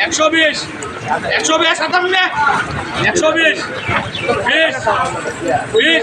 একশো বিশ একশো বিশ সাতাম একশো বিশ বিশ বিশ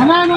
না না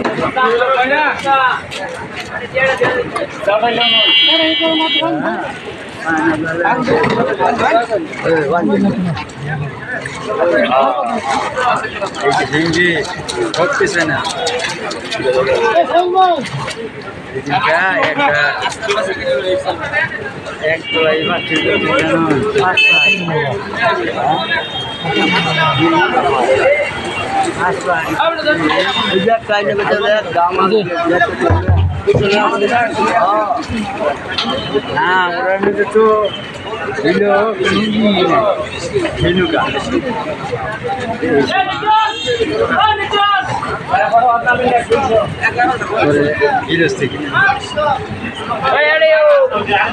হিন্দি হচ্ছে না একটা এবার ঠিক হ্যাঁ ওরা নিতে তো দিলুকা বিদেশ থেকে